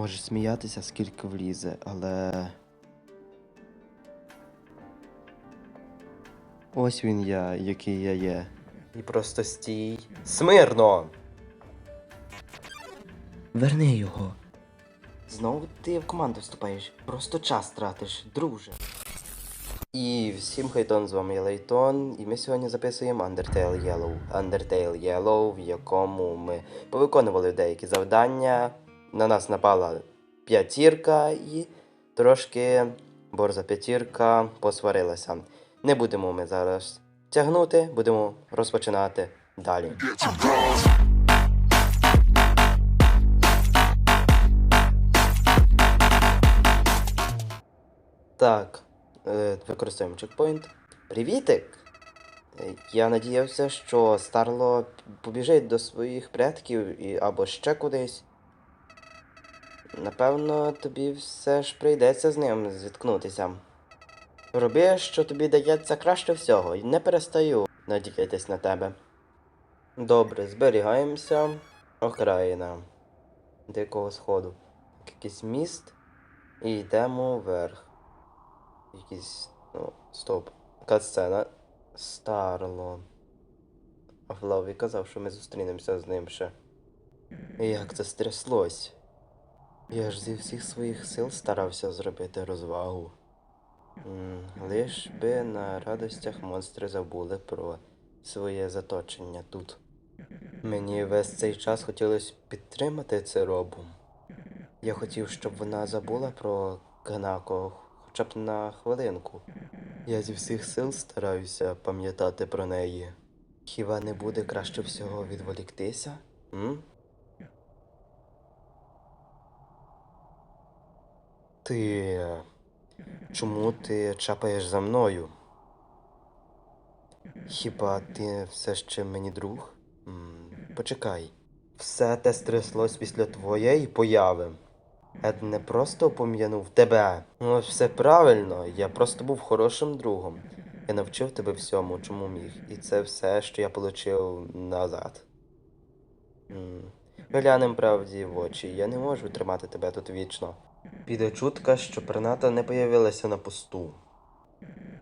Можеш сміятися, скільки влізе, але. Ось він я, який я є. І просто стій. Смирно! Верни його. Знову ти в команду вступаєш. Просто час тратиш, друже. І всім хайтон, з вами я Лейтон, і ми сьогодні записуємо Undertale Yellow. Undertale Yellow, в якому ми повиконували деякі завдання. На нас напала п'ятірка і трошки борза п'ятірка посварилася. Не будемо ми зараз тягнути, будемо розпочинати далі. Так, е, використовуємо чекпоінт. Привітик! Е, Я надіявся, що Старло побіжить до своїх предків або ще кудись. Напевно, тобі все ж прийдеться з ним зіткнутися. Роби, що тобі дається краще всього, і не перестаю надіятись на тебе. Добре, зберігаємося. Окраїна Дикого Сходу. Якийсь міст. І йдемо вверх. Якийсь. Ну, стоп. Катсцена. Старло. Флаві казав, що ми зустрінемося з ним ще. Як це стряслось? Я ж зі всіх своїх сил старався зробити розвагу. Лиш би на радостях монстри забули про своє заточення тут. Мені весь цей час хотілося підтримати Циробу. Я хотів, щоб вона забула про Гнако хоча б на хвилинку. Я зі всіх сил стараюся пам'ятати про неї. Хіба не буде краще всього відволіктися? М? Ти. Чому ти чапаєш за мною? Хіба ти все ще мені друг? Почекай. Все те стряслось після твоєї появи. Ед не просто пом'янув тебе. Ну, все правильно, я просто був хорошим другом. Я навчив тебе всьому, чому міг. І це все, що я отримав назад. Глянем правді в очі, я не можу тримати тебе тут вічно. Піде чутка, що перната не появилася на посту.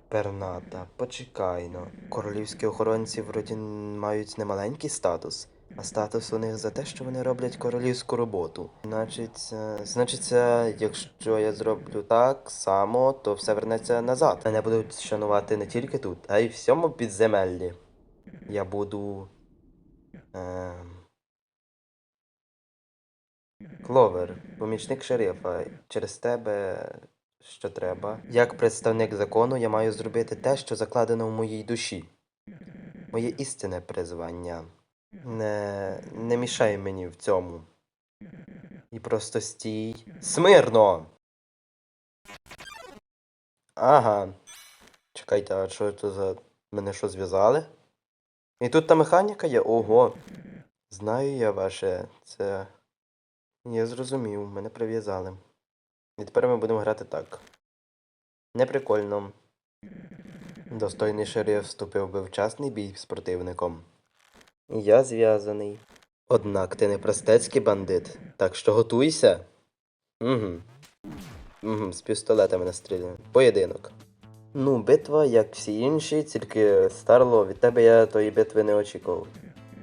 Перната, почекай но. Королівські охоронці вроді мають немаленький статус, а статус у них за те, що вони роблять королівську роботу. Значить, е, значиться, якщо я зроблю так само, то все вернеться назад. Мене будуть шанувати не тільки тут, а й всьому підземеллі. Я буду. Е... Кловер, помічник шерифа, через тебе що треба. Як представник закону, я маю зробити те, що закладено в моїй душі. Моє істинне призвання. Не, не мішай мені в цьому. І просто стій. Смирно! Ага. Чекайте, а що це за. Мене що зв'язали? І тут та механіка є? Ого. Знаю я ваше. Це. Я зрозумів, мене прив'язали. І тепер ми будемо грати так. Неприкольно. Достойний шериф вступив би в частний бій з противником. Я зв'язаний. Однак ти не простецький бандит, так що готуйся. Угу. Угу, з пістолетами настріляно. Поєдинок. Ну, битва, як всі інші, тільки старло, від тебе я тої битви не очікував.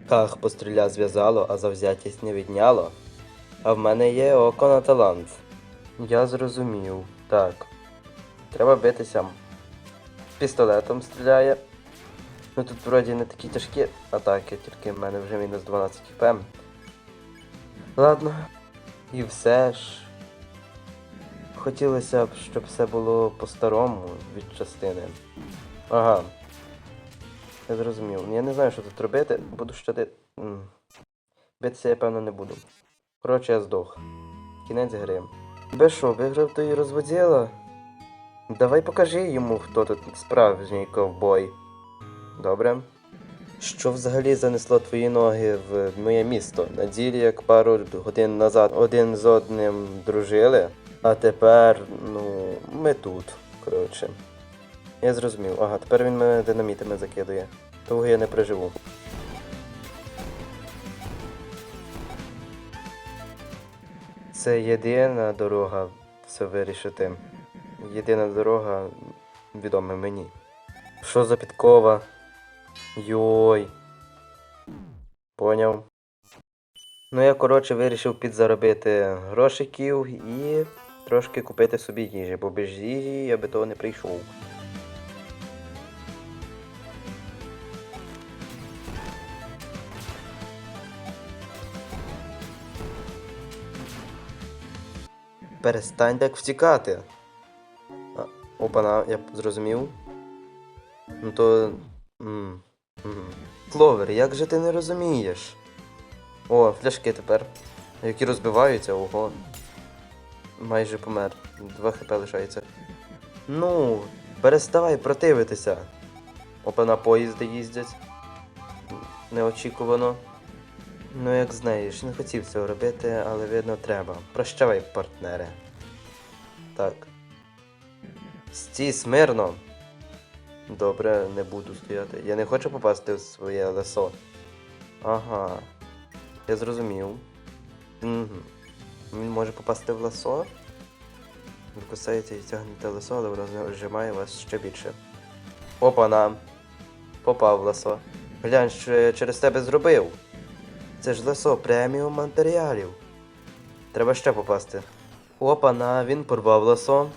Хах постріля зв'язало, а завзятість не відняло. А в мене є око на талант. Я зрозумів. Так. Треба битися. Пістолетом стріляє. Ну тут вроді не такі тяжкі атаки, тільки в мене вже мінус 12 хп. Ладно. І все ж. Хотілося б, щоб все було по-старому від частини. Ага. Я зрозумів. Я не знаю, що тут робити. Буду щоди. М. Битися я певно не буду. Коротше, я здох. Кінець гри. Тебе що, виграв той розводіла? Давай покажи йому, хто тут справжній ковбой. Добре. Що взагалі занесло твої ноги в моє місто? На ділі, як пару годин назад один з одним дружили, а тепер, ну, ми тут. Коротше. Я зрозумів. Ага, тепер він мене динамітами закидує. Того я не переживу. Це єдина дорога все вирішити. Єдина дорога відома мені. Що за підкова? Йой. Поняв. Ну, я, коротше, вирішив підзаробити грошиків і трошки купити собі їжі, бо без їжі я би того не прийшов. Перестань так втікати. А, опана, я зрозумів. Ну то. м, м. Кловер, як же ти не розумієш? О, фляшки тепер. Які розбиваються, ого. Майже помер. Два хп лишається. Ну, переставай противитися. Опана поїзди їздять. Неочікувано. Ну, як знаєш, не хотів цього робити, але видно треба. Прощавай, партнере. Так. Стій смирно. Добре, не буду стояти. Я не хочу попасти в своє лесо. Ага. Я зрозумів. Угу. Він може попасти в лесо. Ви кусаєте і тягнете лесо, але воно зжимає вас ще більше. Опа-на. Попав в лесо. Глянь, що я через тебе зробив. Це ж лесо преміум матеріалів. Треба ще попасти. Опа-на, він порвав лесо.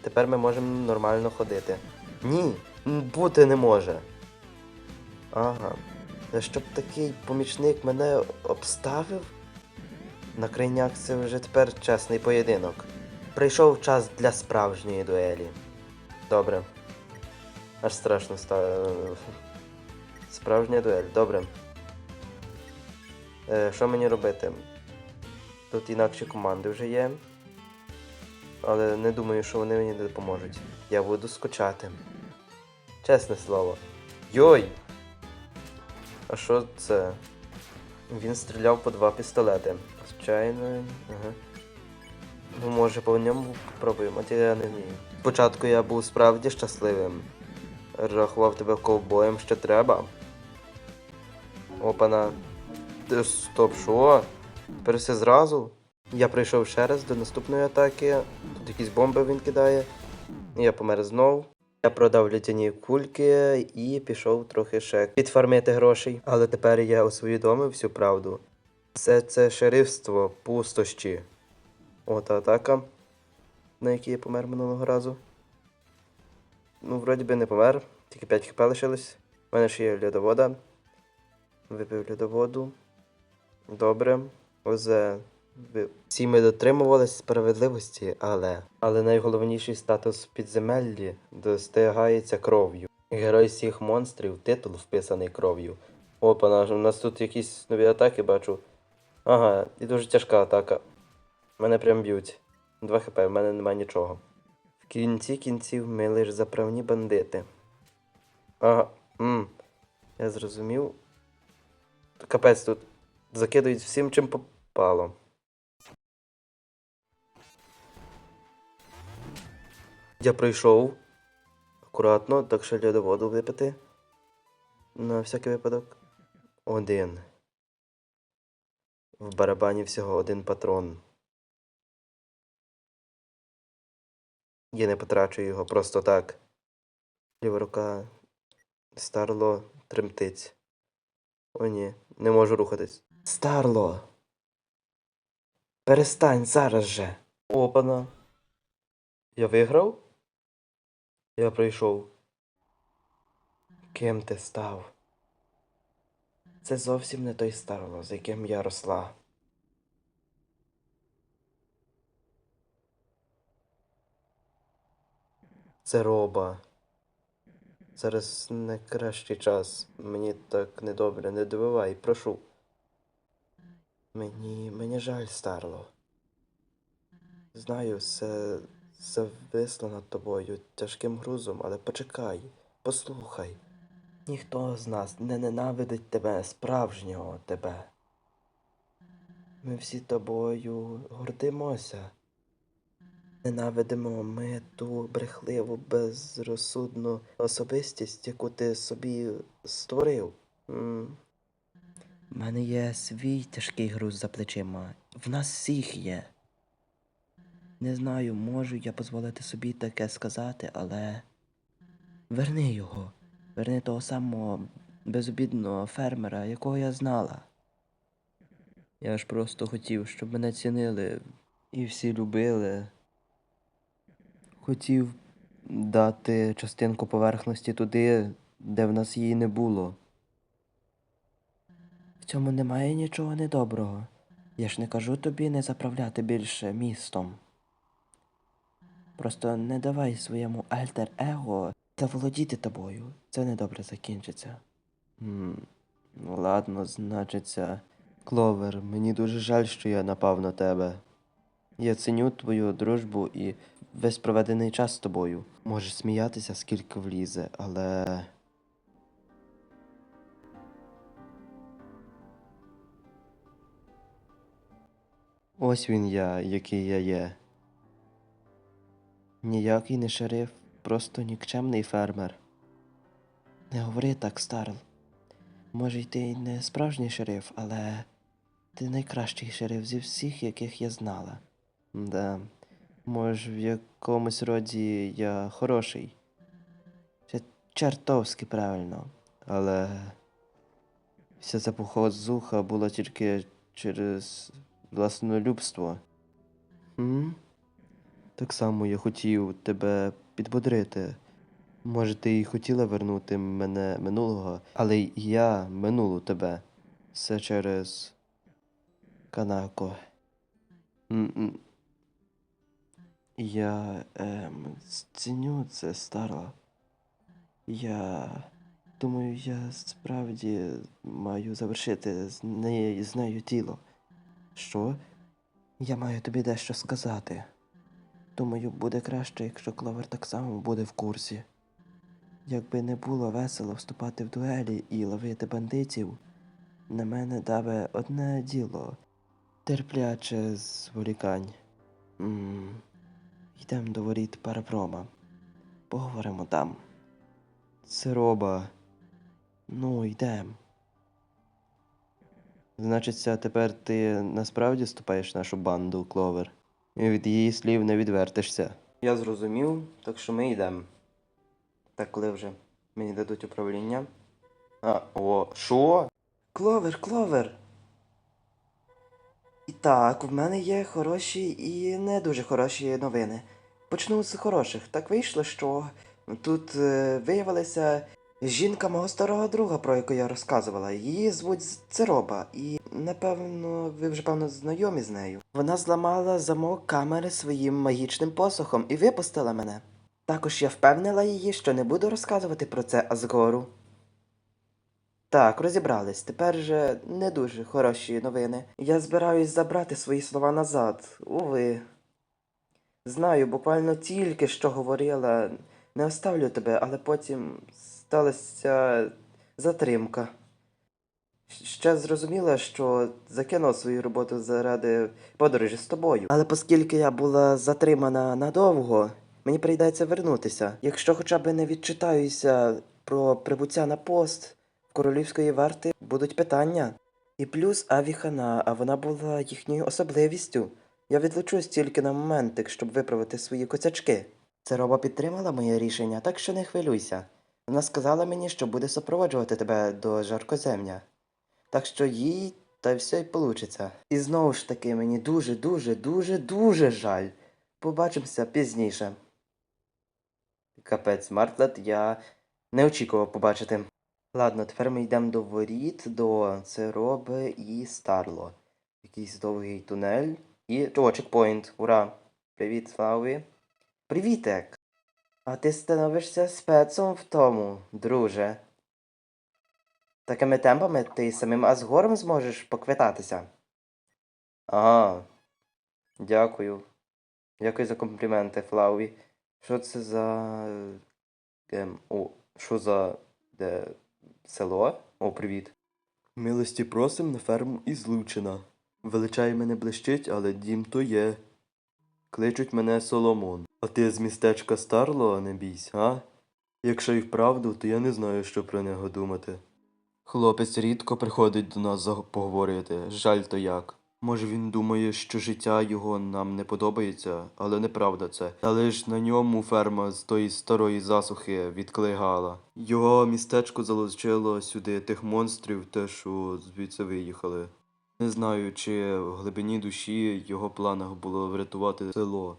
Тепер ми можемо нормально ходити. Ні, бути не може. Ага. Щоб такий помічник мене обставив? На крайняк це вже тепер чесний поєдинок. Прийшов час для справжньої дуелі. Добре. Аж страшно стало. Справжня дуель, добре. Е, що мені робити? Тут інакші команди вже є. Але не думаю, що вони мені допоможуть. Я буду скучати. Чесне слово. Йой! А що це? Він стріляв по два пістолети. Звичайно. Ага. Ну, може по ньому попробуємо, а я не вмію. Спочатку я був справді щасливим. Рахував тебе ковбоєм ще треба. Опана. Ти стоп, що? Тепер все зразу? Я прийшов ще раз до наступної атаки. Тут якісь бомби він кидає. Я помер знов. Я продав літяні кульки і пішов трохи ще підфармити грошей. Але тепер я усвідомив всю правду. Це це шерифство пустощі. От атака, на якій я помер минулого разу. Ну, вроді би не помер, тільки 5 хп лишилось. У мене ще є льодовода. Випив льодоводу. Добре. Озе. Всі ми дотримувалися справедливості, але. Але найголовніший статус підземеллі достигається кров'ю. Герой всіх монстрів, титул вписаний кров'ю. Опа, у нас тут якісь нові атаки бачу. Ага, і дуже тяжка атака. Мене прям б'ють. 2 хп, в мене немає нічого. В кінці кінців ми лише заправні бандити. Ага. М. Я зрозумів. Капець тут. Закидують всім, чим попало. Я пройшов. Акуратно, так що льодоводу випити. На всякий випадок. Один. В барабані всього один патрон. Я не потрачу його просто так. Ліва рука Старло тремтить. О ні, не можу рухатись. Старло. Перестань зараз же. Опана. Я виграв? Я прийшов. Ким ти став? Це зовсім не той Старло, з яким я росла. Це роба. Зараз не кращий час. Мені так недобре, не добивай, прошу. Мені. мені жаль, Старло. Знаю, все зависло над тобою тяжким грузом, але почекай, послухай. Ніхто з нас не ненавидить тебе, справжнього тебе. Ми всі тобою гордимося. Ненавидимо ми ту брехливу, безрозсудну особистість, яку ти собі створив. У мене є свій тяжкий груз за плечима. В нас всіх є. Не знаю, можу я дозволити собі таке сказати, але верни його. Верни того самого безобідного фермера, якого я знала. Я ж просто хотів, щоб мене цінили і всі любили. Хотів дати частинку поверхності туди, де в нас її не було. Цьому немає нічого недоброго. Я ж не кажу тобі не заправляти більше містом. Просто не давай своєму альтер-его заволодіти тобою. Це недобре закінчиться. М, Ну ладно, значиться. Кловер, мені дуже жаль, що я напав на тебе. Я ценю твою дружбу і весь проведений час з тобою. Можеш сміятися, скільки влізе, але. Ось він я, який я є. Ніякий не шериф, просто нікчемний фермер. Не говори так, Старл. Може, й ти не справжній шериф, але ти найкращий шериф зі всіх, яких я знала. Да, може, в якомусь роді я хороший. Це чертовськи правильно. Але вся ця похозуха була тільки через власнолюбство. М? Так само я хотів тебе підбодрити. Може, ти і хотіла вернути мене минулого, але й я минулу тебе. Все через Канако. М-м. Я ем, ціню це старо. Я думаю, я справді маю завершити з нею, з нею тіло. Що? Я маю тобі дещо сказати. Думаю, буде краще, якщо Кловер так само буде в курсі. Якби не було весело вступати в дуелі і ловити бандитів, на мене даве одне діло терпляче зволікань. Йдемо до воріт парапрома. Поговоримо там. Сироба. Ну, йдем. Значиться, тепер ти насправді вступаєш в нашу банду, Кловер. І від її слів не відвертишся. Я зрозумів, так що ми йдемо. Так, коли вже мені дадуть управління. А, о, що? Кловер, кловер. І так, в мене є хороші і не дуже хороші новини. Почну з хороших. Так вийшло, що тут е, виявилася жінка мого старого друга, про яку я розказувала. Її звуть Цероба, і напевно, ви вже певно знайомі з нею. Вона зламала замок камери своїм магічним посохом і випустила мене. Також я впевнила її, що не буду розказувати про це Азгору. Так, розібрались. Тепер же не дуже хороші новини. Я збираюсь забрати свої слова назад. Уви. Знаю, буквально тільки що говорила. Не оставлю тебе, але потім сталася затримка. Ще зрозуміла, що закинув свою роботу заради подорожі з тобою. Але оскільки я була затримана надовго, мені прийдеться вернутися. Якщо хоча б не відчитаюся про прибуття на пост королівської варти, будуть питання. І плюс Авіхана, а вона була їхньою особливістю. Я відлучусь тільки на моментик, щоб виправити свої коцячки. Цероба підтримала моє рішення, так що не хвилюйся. Вона сказала мені, що буде супроводжувати тебе до жаркоземня. Так що їй та все й получиться. І знову ж таки, мені дуже, дуже, дуже, дуже жаль. Побачимося пізніше. Капець, Мартлет, я не очікував побачити. Ладно, тепер ми йдемо до воріт, до Цероби і Старло. Якийсь довгий тунель. І. О, чекпоінт. Ура! Привіт, Славі. Привітек! А ти становишся спецом в тому, друже. Такими темпами ти самим Азгором зможеш поквитатися. Ага. Дякую. Дякую за компліменти, Флауі. Що це за. Ем, о, що за. Де. Село? О, привіт. Милості просим на ферму із Лучина. Величай мене блищить, але дім то є. Кличуть мене Соломон. А ти з містечка Старло, не бійсь, а? Якщо й вправду, то я не знаю, що про нього думати. Хлопець рідко приходить до нас поговорити. Жаль то як. Може він думає, що життя його нам не подобається, але неправда це. Але ж на ньому ферма з тої старої засухи відклигала. Його містечко залучило сюди тих монстрів, те, що звідси виїхали. Не знаю, чи в глибині душі його планах було врятувати село.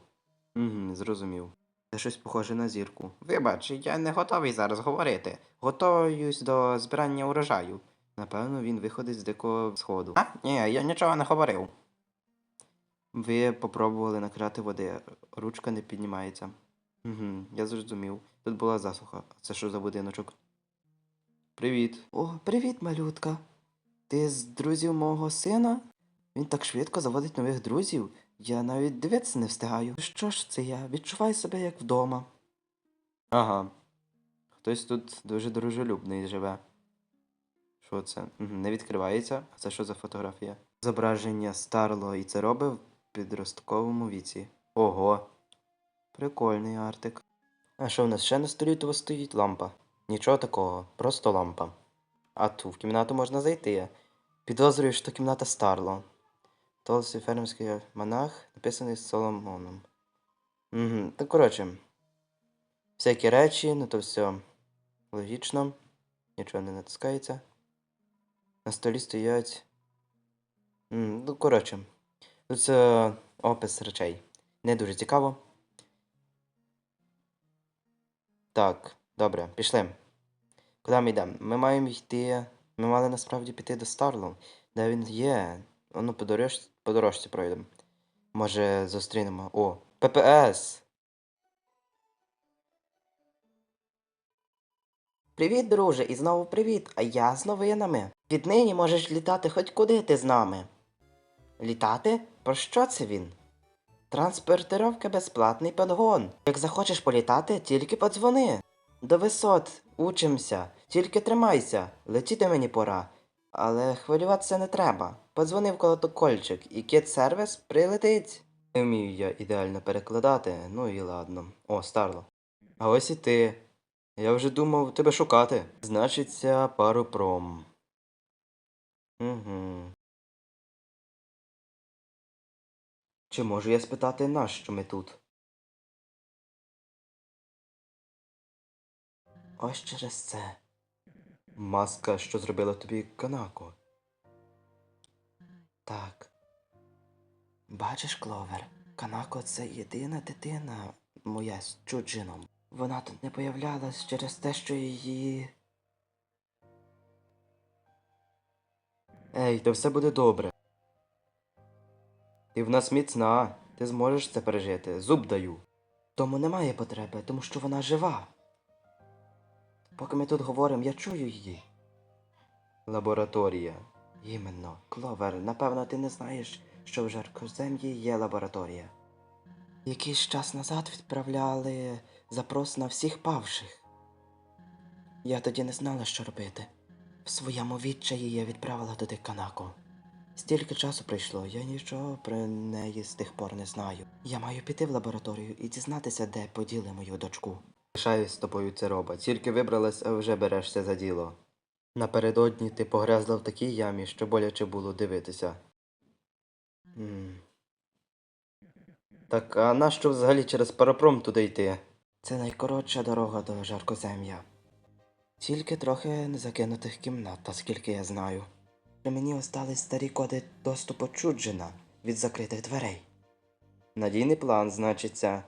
Угу, зрозумів. Це щось похоже на зірку. Вибач, я не готовий зараз говорити. Готуюсь до збирання урожаю. Напевно, він виходить з дикого сходу. А? Ні, я нічого не говорив. Ви попробували накрати води, ручка не піднімається. Угу, я зрозумів. Тут була засуха. А це що за будиночок? Привіт. О, привіт, малютка. Ти з друзів мого сина? Він так швидко заводить нових друзів. Я навіть дивитися не встигаю. Що ж це я? Відчуваю себе як вдома. Ага. Хтось тут дуже дружелюбний живе. Що це? Не відкривається. А це що за фотографія? Зображення Старло і це робив в підростковому віці. Ого. Прикольний артик. А що в нас ще на столі того стоїть лампа? Нічого такого, просто лампа. А ту в кімнату можна зайти. Підозрюю, що кімната Старло. Толстий фермерський монах, написаний Соломоном. Угу. Так коротше. Всякі речі, ну то все логічно. Нічого не натискається. На столі стоять. М, Ну, коротше. Тут це опис речей. Не дуже цікаво. Так, добре, пішли. Куди ми йдемо? Ми маємо йти. Ми мали насправді піти до Старлу. Де він є? Ну, по, дорож... по дорожці пройдемо. Може, зустрінемо. О, ППС! Привіт, друже, і знову привіт, а я з новинами. Віднині можеш літати хоч куди ти з нами. Літати? Про що це він? Транспортировка безплатний подгон. Як захочеш політати, тільки подзвони. До висот, учимся, тільки тримайся, летіти мені пора. Але хвилюватися не треба. Подзвони в колокольчик, і кіт сервіс прилетить. Не вмію я ідеально перекладати, ну і ладно. О, Старло. А ось і ти. Я вже думав тебе шукати. Значиться, паропром. Угу. Чи можу я спитати, нащо ми тут? Ось через це. Маска, що зробила тобі Канако. Так. Бачиш, Кловер, Канако це єдина дитина моя з чуджином. Вона тут не появлялась через те, що її. Ей, то все буде добре. Ти в нас міцна, ти зможеш це пережити. Зуб даю. Тому немає потреби, тому що вона жива. Поки ми тут говоримо, я чую її. Лабораторія. Іменно, Кловер, напевно, ти не знаєш, що в жаркозем'ї є лабораторія. Якийсь час назад відправляли запрос на всіх павших. Я тоді не знала, що робити. В своєму відчаї я відправила туди Канако. Стільки часу пройшло, я нічого про неї з тих пор не знаю. Я маю піти в лабораторію і дізнатися, де поділи мою дочку. Лишаюсь з тобою це роба. Тільки вибралась, а вже берешся за діло. Напередодні ти погрязла в такій ямі, що боляче було дивитися. М. Так, а нащо взагалі через паропром туди йти? Це найкоротша дорога до жаркозем'я. Тільки трохи незакинутих кімнат, та скільки я знаю. При мені остались старі коди доступу Чуджина від закритих дверей. Надійний план, значиться.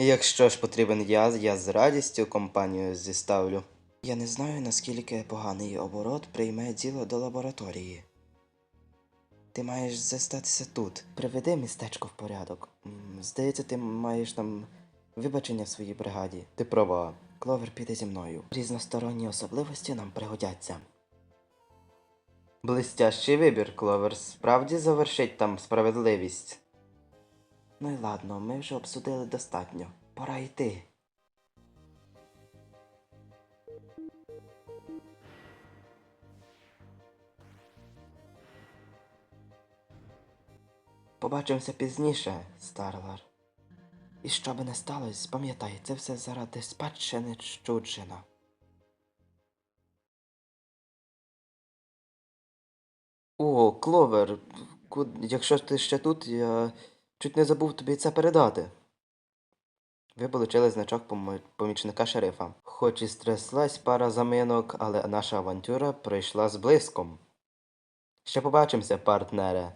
Якщо ж потрібен я, я з радістю компанію зіставлю. Я не знаю, наскільки поганий оборот прийме діло до лабораторії. Ти маєш застатися тут. Приведи містечко в порядок. Здається, ти маєш там вибачення в своїй бригаді. Ти права. Кловер піде зі мною. Різносторонні особливості нам пригодяться. Блистящий вибір, Кловер. Справді завершить там справедливість. Ну й ладно, ми вже обсудили достатньо. Пора йти. Побачимося пізніше, Старлар. І що би не сталося, пам'ятай, це все заради спадщини Чуджина. О, Кловер, якщо ти ще тут, я чуть не забув тобі це передати. Ви отримали значок помічника шерифа. Хоч і стряслась пара заминок, але наша авантюра пройшла з блиском. Ще побачимося, партнере.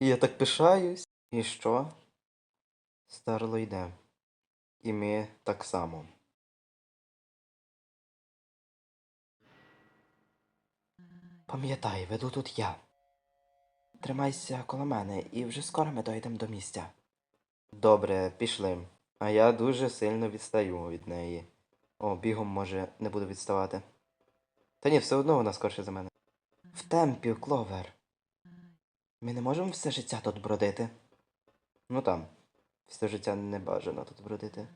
Я так пишаюсь. І що? Старло йде. І ми так само. Пам'ятай, веду тут я. Тримайся коло мене, і вже скоро ми дойдемо до місця. Добре, пішли. А я дуже сильно відстаю від неї. О, бігом, може, не буду відставати. Та ні, все одно вона скорше за мене. В темпі, Кловер. Ми не можемо все життя тут бродити. Ну там, все життя не бажано тут бродити.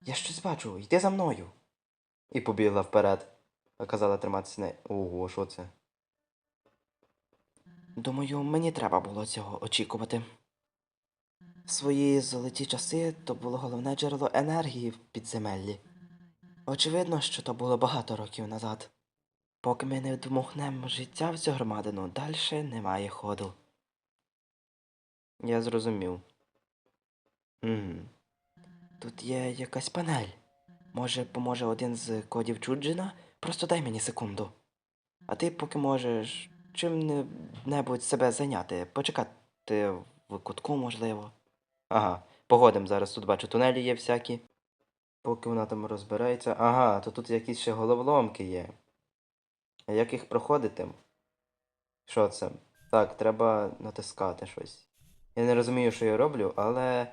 Я щось бачу, йди за мною. І побігла вперед. А казала триматися не. Ого, що це? Думаю, мені треба було цього очікувати. Свої золоті часи то було головне джерело енергії в підземеллі. Очевидно, що то було багато років назад. Поки ми не дмухнемо життя в цю громадину, далі немає ходу. Я зрозумів. Угу. Тут є якась панель. Може, поможе один з кодів Чуджина? Просто дай мені секунду. А ти поки можеш чим-небудь себе зайняти, почекати в кутку, можливо. Ага, погодим зараз тут бачу, тунелі є всякі. Поки вона там розбирається. Ага, то тут якісь ще головоломки є. А як їх проходити? Що це? Так, треба натискати щось. Я не розумію, що я роблю, але.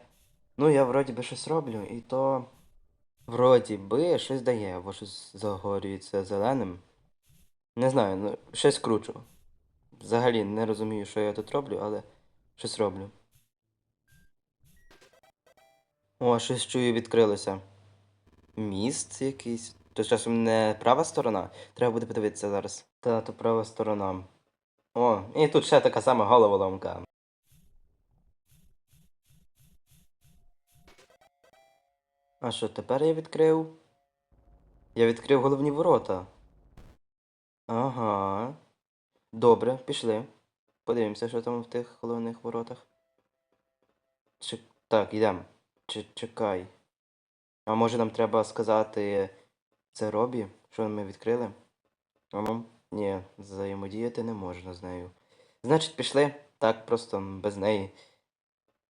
Ну, я вроді би щось роблю, і то. Вроді би щось дає, або щось загорюється зеленим. Не знаю, ну, щось кручу. Взагалі не розумію, що я тут роблю, але щось роблю. О, щось чую, відкрилося. Міст якийсь. То часом не права сторона. Треба буде подивитися зараз. Та, то права сторона. О, і тут ще така сама головоломка. А що, тепер я відкрив? Я відкрив головні ворота. Ага. Добре, пішли. Подивимося, що там в тих головних воротах. Чек... Так, йдемо. Ч- Чекай. А може нам треба сказати це Робі, що ми відкрили? Ага. Ні, взаємодіяти не можна з нею. Значить, пішли. Так, просто без неї.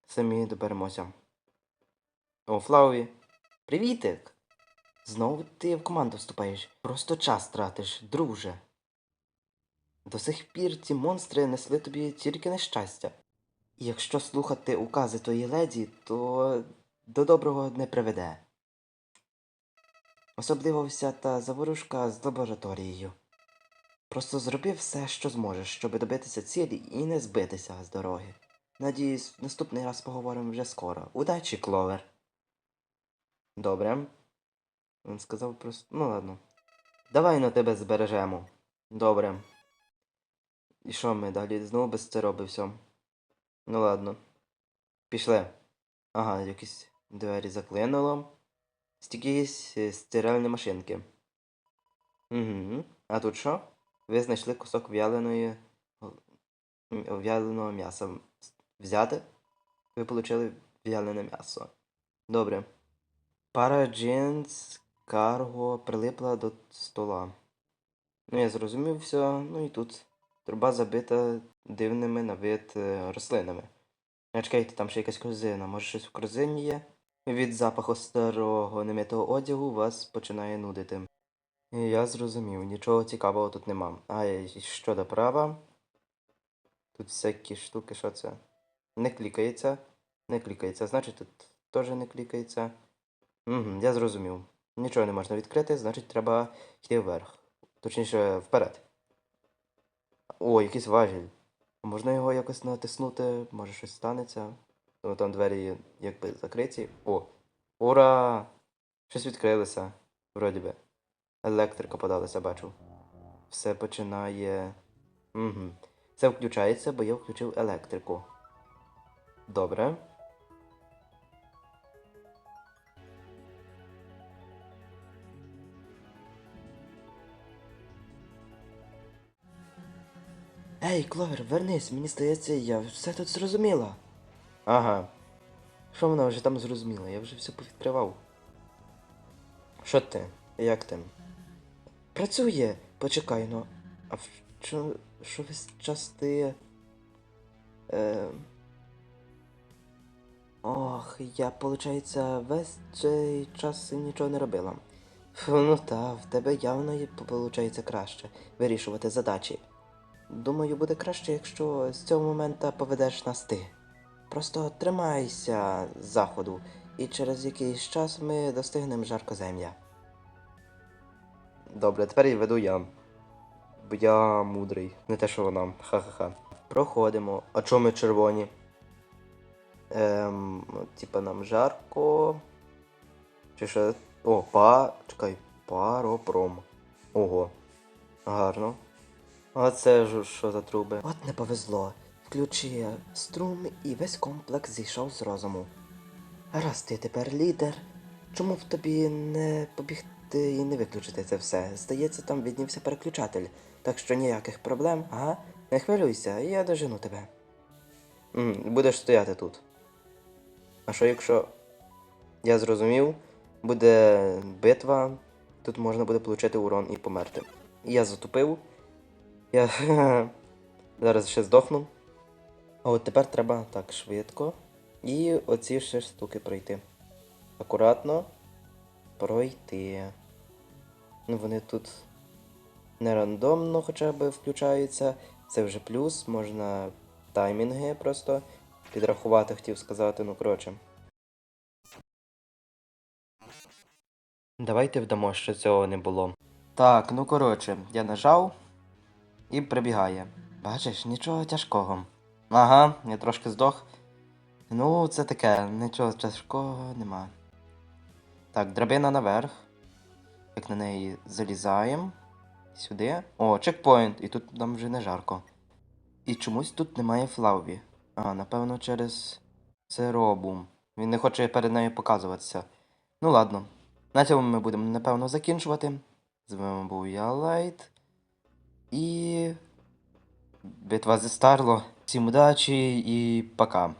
Самі доберемося. О, Флауі. Привітик! Знову ти в команду вступаєш. Просто час тратиш, друже. До сих пір ці монстри несли тобі тільки нещастя. І якщо слухати укази тої леді, то до доброго не приведе. Особливо вся та заворушка з лабораторією. Просто зроби все, що зможеш, щоб добитися цілі і не збитися з дороги. Надіюсь, наступний раз поговоримо вже скоро. Удачі, Кловер. Добре. Він сказав просто. Ну ладно. Давай на тебе збережемо. Добре. І що ми далі знову без це робив все? Ну ладно. Пішли. Ага, якісь двері заклинуло. Стільки є е, стиральні машинки. Угу. А тут що? Ви знайшли кусок в'яленої. в'яленого м'яса. Взяти? Ви отримали в'ялене м'ясо. Добре. Пара джинс карго прилипла до стола. Ну, я зрозумів все, ну і тут труба забита дивними на вид е, рослинами. А чекайте, там ще якась корзина. Може щось в корзині є? Від запаху старого немитого одягу вас починає нудити. Я зрозумів, нічого цікавого тут нема. А і щодо права. Тут всякі штуки, що це? Не клікається. Не клікається. Значить, тут теж не клікається. Угу, я зрозумів. Нічого не можна відкрити, значить треба йти вверх. Точніше, вперед. О, якийсь важіль. Можна його якось натиснути, може щось станеться. Тому там двері якби закриті. О! Ура! Щось відкрилося. Вроді би. Електрика подалася, бачу. Все починає. Угу. Це включається, бо я включив електрику. Добре. Ей, Кловер, вернись, мені здається, я все тут зрозуміла. Ага. Що вона вже там зрозуміла? Я вже все повідкривав. Що ти? Як ти? Працює. Почекай, ну. А що, що весь час ти. Е... Ох, я, виходить, весь цей час нічого не робила. Фу, ну та, в тебе явно виходить, краще вирішувати задачі. Думаю, буде краще, якщо з цього моменту поведеш нас ти. Просто тримайся заходу, і через якийсь час ми достигнемо жаркозем'я. Добре, тепер я веду я. Бо я мудрий. Не те, що вона. Ха-ха-ха. Проходимо. А чому ми червоні? Ем, типа нам жарко. Чи що? О, па. Чекай, паропром. Ого. Гарно. А це ж що за труби? От не повезло. Включи струм і весь комплекс зійшов з розуму. Раз ти тепер лідер. Чому б тобі не побігти і не виключити це все? Здається, там віднівся переключатель, так що ніяких проблем, ага? Не хвилюйся, я дожену тебе. М, будеш стояти тут. А що якщо я зрозумів, буде битва, тут можна буде отримати урон і померти. Я затупив. Я зараз ще здохну. А от тепер треба так швидко. І оці ще штуки пройти. Акуратно пройти. Ну, вони тут не рандомно хоча б включаються. Це вже плюс, можна таймінги просто підрахувати, хотів сказати, ну коротше. Давайте вдамо, що цього не було. Так, ну коротше, я нажав і прибігає. Бачиш, нічого тяжкого. Ага, я трошки здох. Ну, це таке, нічого тяжкого нема. Так, драбина наверх. Як на неї залізаємо. Сюди. О, чекпоінт, і тут нам вже не жарко. І чомусь тут немає Флаві. А, напевно, через Церобум. Він не хоче перед нею показуватися. Ну ладно. На цьому ми будемо, напевно, закінчувати. З вами був я Лайт. І. Битва зі Старло. Всім удачі і пока.